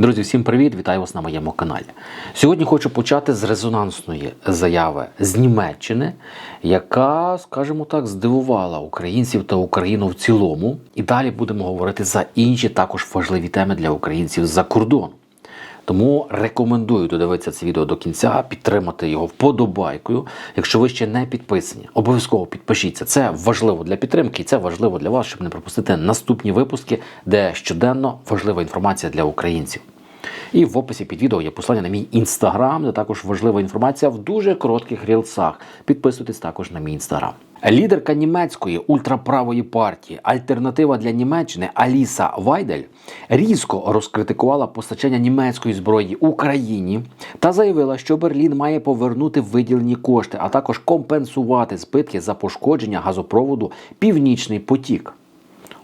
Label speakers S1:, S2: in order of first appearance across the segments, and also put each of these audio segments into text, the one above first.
S1: Друзі, всім привіт! Вітаю вас на моєму каналі. Сьогодні хочу почати з резонансної заяви з Німеччини, яка, скажімо так, здивувала українців та Україну в цілому. І далі будемо говорити за інші також важливі теми для українців за кордону. Тому рекомендую додивитися це відео до кінця, підтримати його вподобайкою. Якщо ви ще не підписані, обов'язково підпишіться. Це важливо для підтримки, і це важливо для вас, щоб не пропустити наступні випуски, де щоденно важлива інформація для українців. І в описі під відео є посилання на мій інстаграм, де також важлива інформація в дуже коротких рілсах. Підписуйтесь також на мій інстаграм. Лідерка німецької ультраправої партії Альтернатива для Німеччини Аліса Вайдель різко розкритикувала постачання німецької зброї Україні та заявила, що Берлін має повернути виділені кошти, а також компенсувати збитки за пошкодження газопроводу Північний потік.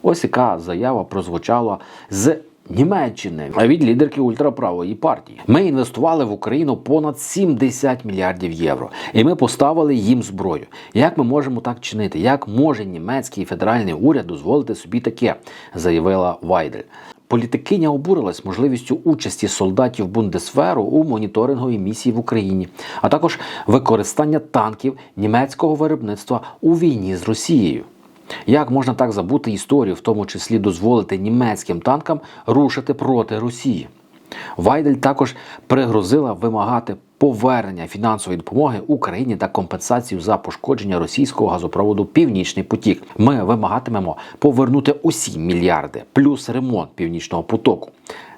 S1: Ось яка заява прозвучала з Німеччини від лідерки ультраправої партії. Ми інвестували в Україну понад 70 мільярдів євро, і ми поставили їм зброю. Як ми можемо так чинити? Як може німецький федеральний уряд дозволити собі таке? заявила Вайдель. Політикиня обурилась можливістю участі солдатів Бундесверу у моніторинговій місії в Україні, а також використання танків німецького виробництва у війні з Росією. Як можна так забути історію, в тому числі дозволити німецьким танкам рушити проти Росії? Вайдель також пригрозила вимагати повернення фінансової допомоги Україні та компенсацію за пошкодження російського газопроводу Північний потік. Ми вимагатимемо повернути усі мільярди плюс ремонт північного потоку.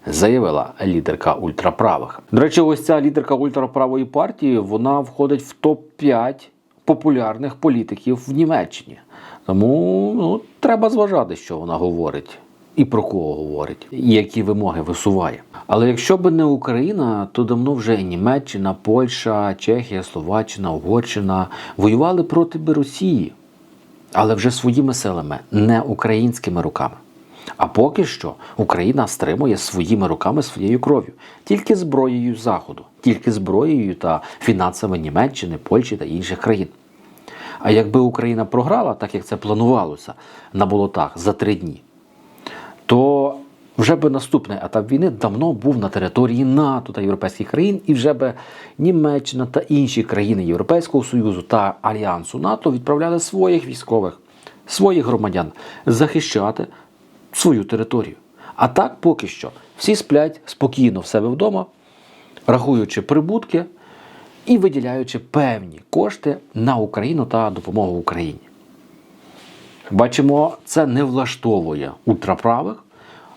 S1: Заявила лідерка ультраправих. До речі, ось ця лідерка ультраправої партії вона входить в топ 5 популярних політиків в Німеччині. Тому ну, треба зважати, що вона говорить. І про кого говорить, і які вимоги висуває. Але якщо б не Україна, то давно вже і Німеччина, Польща, Чехія, Словаччина, Угорщина воювали проти Росії, але вже своїми силами, не українськими руками. А поки що Україна стримує своїми руками своєю кров'ю, тільки зброєю Заходу, тільки зброєю та фінансами Німеччини, Польщі та інших країн. А якби Україна програла, так як це планувалося на болотах за три дні, то вже би наступний етап війни давно був на території НАТО та європейських країн, і вже би Німеччина та інші країни Європейського Союзу та Альянсу НАТО відправляли своїх військових, своїх громадян захищати свою територію. А так поки що всі сплять спокійно в себе вдома, рахуючи прибутки і виділяючи певні кошти на Україну та допомогу Україні. Бачимо, це не влаштовує ультраправих.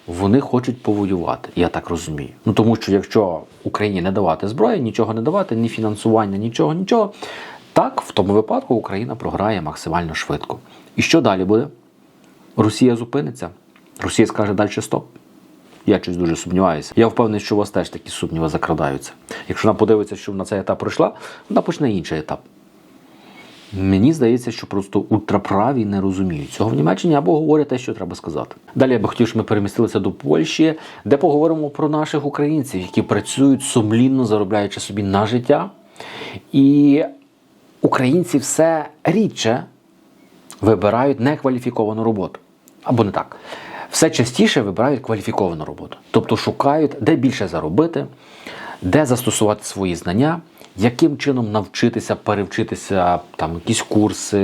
S1: Вони хочуть повоювати, я так розумію. Ну тому що якщо Україні не давати зброї, нічого не давати, ні фінансування, нічого, нічого, так в тому випадку Україна програє максимально швидко. І що далі буде? Росія зупиниться. Росія скаже далі стоп. Я щось дуже сумніваюся. Я впевнений, що у вас теж такі сумніви закрадаються. Якщо вона подивиться, що на цей етап пройшла, вона почне інший етап. Мені здається, що просто ультраправі не розуміють цього в Німеччині або говорять те, що треба сказати. Далі я би хотів, щоб ми перемістилися до Польщі, де поговоримо про наших українців, які працюють сумлінно, заробляючи собі на життя. І українці все рідше вибирають некваліфіковану роботу. Або не так. Все частіше вибирають кваліфіковану роботу. Тобто шукають, де більше заробити, де застосувати свої знання, яким чином навчитися, перевчитися, там якісь курси,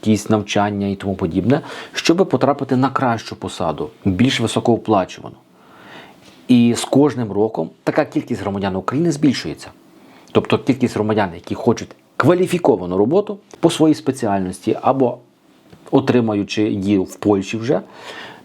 S1: якісь навчання і тому подібне, щоб потрапити на кращу посаду, більш високооплачувану. І з кожним роком така кількість громадян України збільшується. Тобто кількість громадян, які хочуть кваліфіковану роботу по своїй спеціальності або отримаючи її в Польщі вже,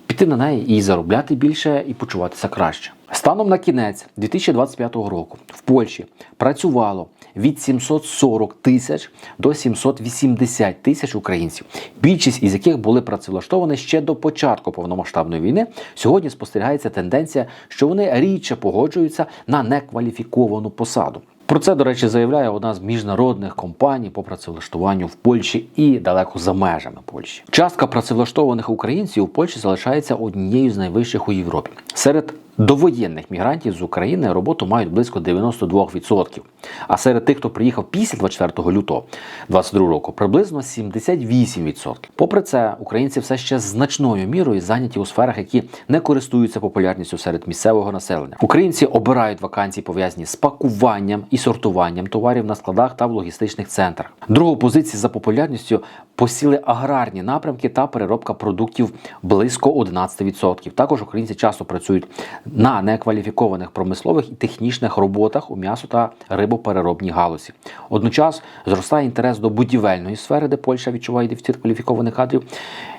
S1: піти на неї і заробляти більше, і почуватися краще. Станом на кінець 2025 року в Польщі працювало від 740 тисяч до 780 тисяч українців, більшість із яких були працевлаштовані ще до початку повномасштабної війни. Сьогодні спостерігається тенденція, що вони рідше погоджуються на некваліфіковану посаду. Про це, до речі, заявляє одна з міжнародних компаній по працевлаштуванню в Польщі і далеко за межами Польщі. Частка працевлаштованих українців у Польщі залишається однією з найвищих у Європі. Серед довоєнних мігрантів з України роботу мають близько 92%. А серед тих, хто приїхав після 24 лютого 2022 року, приблизно 78%. Попри це, українці все ще значною мірою зайняті у сферах, які не користуються популярністю серед місцевого населення. Українці обирають вакансії пов'язані з пакуванням і сортуванням товарів на складах та в логістичних центрах. Другу позицію за популярністю посіли аграрні напрямки та переробка продуктів близько 11%. Також українці часто працюють на некваліфікованих промислових і технічних роботах у м'ясо та рибопереробній галузі. Одночас зростає інтерес до будівельної сфери, де Польща відчуває дефіцит кваліфікованих кадрів.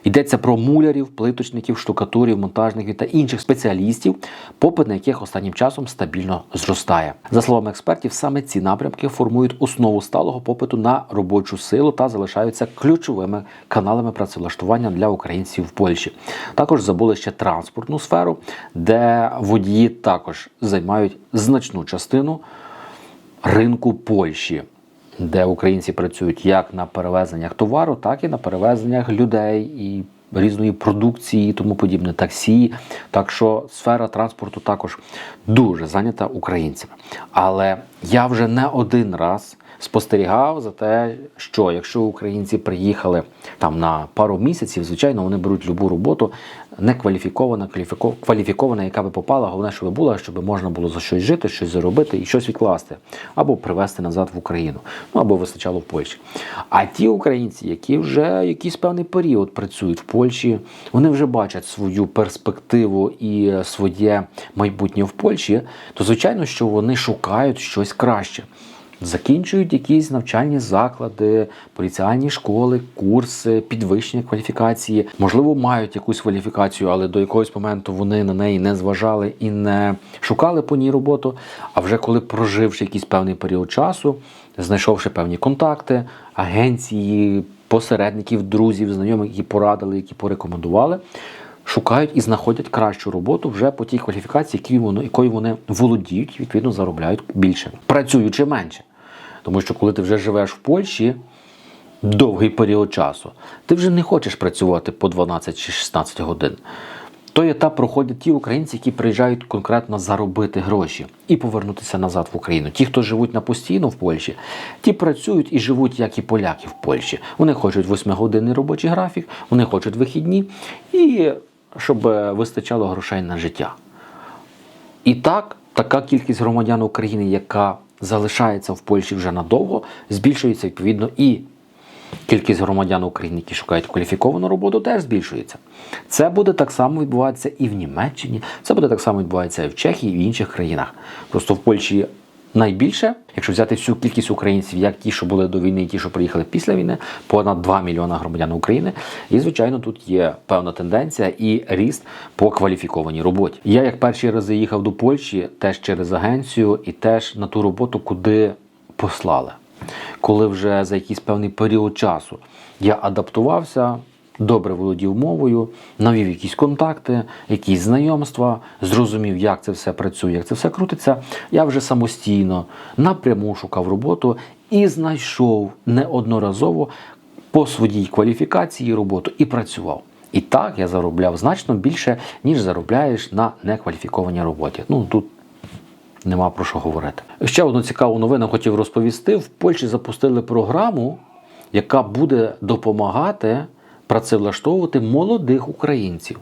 S1: Йдеться про мулярів, плиточників, штукатурів, монтажників та інших спеціалістів, попит на яких останнім часом стабільно зростає. За словами експертів, саме ці напрямки формують основу сталого попиту на робочу силу та залишаються ключовими каналами працевлаштування для українців в Польщі. Також забули ще транспортну сферу, де водії також займають значну частину ринку Польщі, де українці працюють як на перевезеннях товару, так і на перевезеннях людей і різної продукції, і тому подібне, таксі. Так що сфера транспорту також дуже зайнята українцями. Але я вже не один раз. Спостерігав за те, що якщо українці приїхали там на пару місяців, звичайно, вони беруть любу роботу некваліфікована, кваліфіко- кваліфікована, яка би попала. Головне, щоб була, щоб можна було за щось жити, щось заробити і щось відкласти, або привезти назад в Україну, ну або вистачало в Польщі. А ті українці, які вже якийсь певний період працюють в Польщі, вони вже бачать свою перспективу і своє майбутнє в Польщі, то звичайно, що вони шукають щось краще. Закінчують якісь навчальні заклади, поліціальні школи, курси, підвищення кваліфікації. Можливо, мають якусь кваліфікацію, але до якогось моменту вони на неї не зважали і не шукали по ній роботу. А вже коли проживши якийсь певний період часу, знайшовши певні контакти, агенції, посередників, друзів, знайомих, які порадили, які порекомендували. Шукають і знаходять кращу роботу вже по тій кваліфікації, якою вони володіють, відповідно заробляють більше, працюючи менше. Тому що коли ти вже живеш в Польщі довгий період часу, ти вже не хочеш працювати по 12 чи 16 годин. Той етап проходять ті українці, які приїжджають конкретно заробити гроші і повернутися назад в Україну. Ті, хто живуть на постійно в Польщі, ті працюють і живуть, як і поляки в Польщі. Вони хочуть 8-годинний робочий графік, вони хочуть вихідні і щоб е, вистачало грошей на життя. І так, така кількість громадян України, яка залишається в Польщі вже надовго, збільшується відповідно і кількість громадян України, які шукають кваліфіковану роботу, теж збільшується. Це буде так само відбуватися і в Німеччині, це буде так само відбуватися і в Чехії, і в інших країнах. Просто в Польщі найбільше, якщо взяти всю кількість українців, як ті, що були до війни, і ті, що приїхали після війни, понад 2 мільйона громадян України. І звичайно, тут є певна тенденція і ріст по кваліфікованій роботі. Я як перші рази їхав до Польщі, теж через агенцію, і теж на ту роботу, куди послали. Коли вже за якийсь певний період часу я адаптувався, добре володів мовою, навів якісь контакти, якісь знайомства, зрозумів, як це все працює, як це все крутиться. Я вже самостійно напряму шукав роботу і знайшов неодноразово по своїй кваліфікації роботу і працював. І так я заробляв значно більше, ніж заробляєш на некваліфікованій роботі. Ну тут Нема про що говорити. Ще одну цікаву новину хотів розповісти. В Польщі запустили програму, яка буде допомагати працевлаштовувати молодих українців.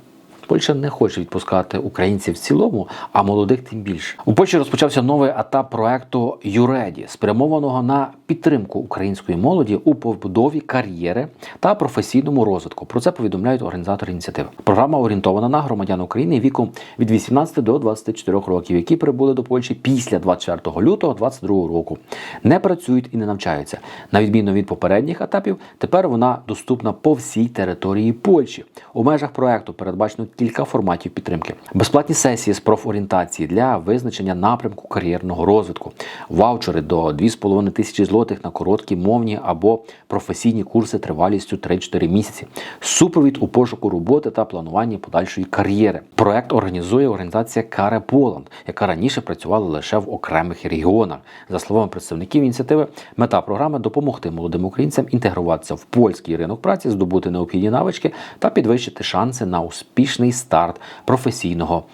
S1: Польща не хоче відпускати українців в цілому, а молодих тим більше. У Польщі розпочався новий етап проекту Юреді, спрямованого на підтримку української молоді у побудові кар'єри та професійному розвитку. Про це повідомляють організатори ініціативи. Програма орієнтована на громадян України віком від 18 до 24 років, які прибули до Польщі після 24 лютого 2022 року. Не працюють і не навчаються. На відміну від попередніх етапів, тепер вона доступна по всій території Польщі. У межах проекту передбачено кілька форматів підтримки: безплатні сесії з профорієнтації для визначення напрямку кар'єрного розвитку, ваучери до 2,5 тисячі злотих на короткі мовні або професійні курси тривалістю 3-4 місяці, супровід у пошуку роботи та плануванні подальшої кар'єри. Проект організує організація Каре Поланд, яка раніше працювала лише в окремих регіонах. За словами представників ініціативи, мета програми допомогти молодим українцям інтегруватися в польський ринок праці, здобути необхідні навички та підвищити шанси на успішний успішний старт професійного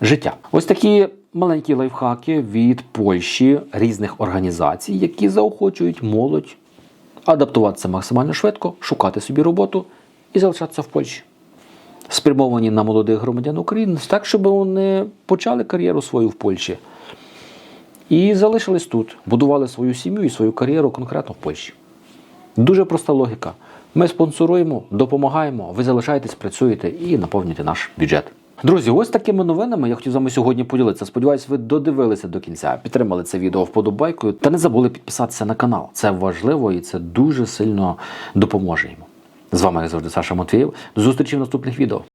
S1: життя. Ось такі маленькі лайфхаки від Польщі різних організацій, які заохочують молодь адаптуватися максимально швидко, шукати собі роботу і залишатися в Польщі. Спрямовані на молодих громадян України, так, щоб вони почали кар'єру свою в Польщі і залишились тут, будували свою сім'ю і свою кар'єру конкретно в Польщі. Дуже проста логіка. Ми спонсоруємо, допомагаємо, ви залишаєтесь, працюєте і наповнюєте наш бюджет. Друзі, ось такими новинами я хотів з вами сьогодні поділитися. Сподіваюсь, ви додивилися до кінця, підтримали це відео вподобайкою та не забули підписатися на канал. Це важливо і це дуже сильно допоможе йому. З вами як завжди Саша Матвієв. Зустрічі в наступних відео.